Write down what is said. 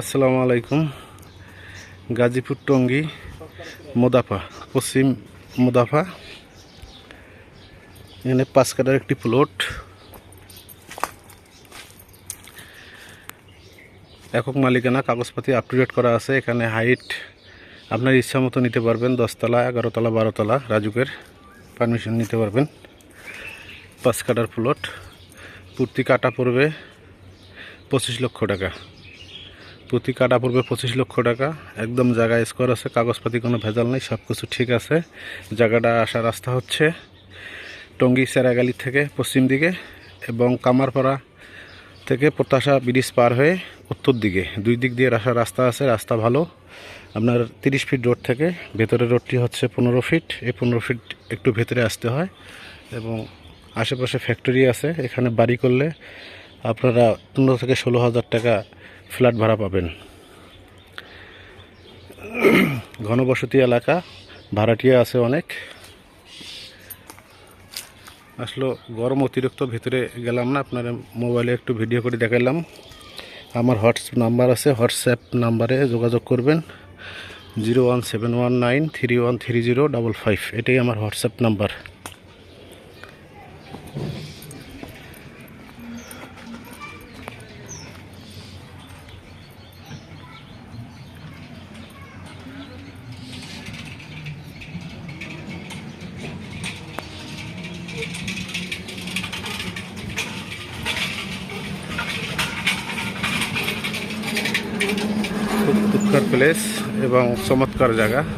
আসসালামু আলাইকুম। গাজীপুর টঙ্গী, মোদাফা, পশ্চিম মোদাফা। এখানে পাঁচ কাটার একটি প্লট একক মালিকানা, কাগজপাতি আপ টু ডেট করা আছে। এখানে হাইট আপনার ইচ্ছা মতো নিতে পারবেন। দশতলা, এগারোতলা, বারোতলা, রাজুকের পারমিশন নিতে পারবেন। পাঁচ কাটার প্লট পূর্তি কাটা পড়বে পঁচিশ লক্ষ টাকা। প্রতি কাটা পড়বে পঁচিশ লক্ষ টাকা। একদম জায়গা স্কোয়ার আছে, কাগজপাতি কোনো ভেজাল নেই সব কিছু ঠিক আছে। জায়গাটা আসার রাস্তা হচ্ছে টঙ্গী সেরাগালি থেকে পশ্চিম দিকে এবং কামারপাড়া থেকে প্রত্যাশা ব্রিজ পার হয়ে উত্তর দিকে। দুই দিক দিয়ে আসার রাস্তা আছে, রাস্তা ভালো। আপনার তিরিশ ফিট রোড থেকে ভেতরের রোডটি হচ্ছে পনেরো ফিট এই পনেরো ফিট একটু ভেতরে আসতে হয় এবং আশেপাশে ফ্যাক্টরি আছে। এখানে বাড়ি করলে আপনারা পনেরো থেকে ষোলো হাজার টাকা ফ্ল্যাট ভাড়া পাবেন। ঘনবসতি এলাকা, ভাড়াটিয়া আছে অনেক। আসলো গরম অতিরিক্ত ভিতরে গেলাম না, আপনার মোবাইলে একটু ভিডিও করে দেখাইলাম। আমার হোয়াটসঅ্যাপ নাম্বার আছে, হোয়াটসঅ্যাপ নাম্বারে যোগাযোগ করবেন। Zero one seven one nine three one three zero double five, এটাই আমার হোয়াটসঅ্যাপ নাম্বার। खूब सुखर प्लेस एवं चमत्कार जगह।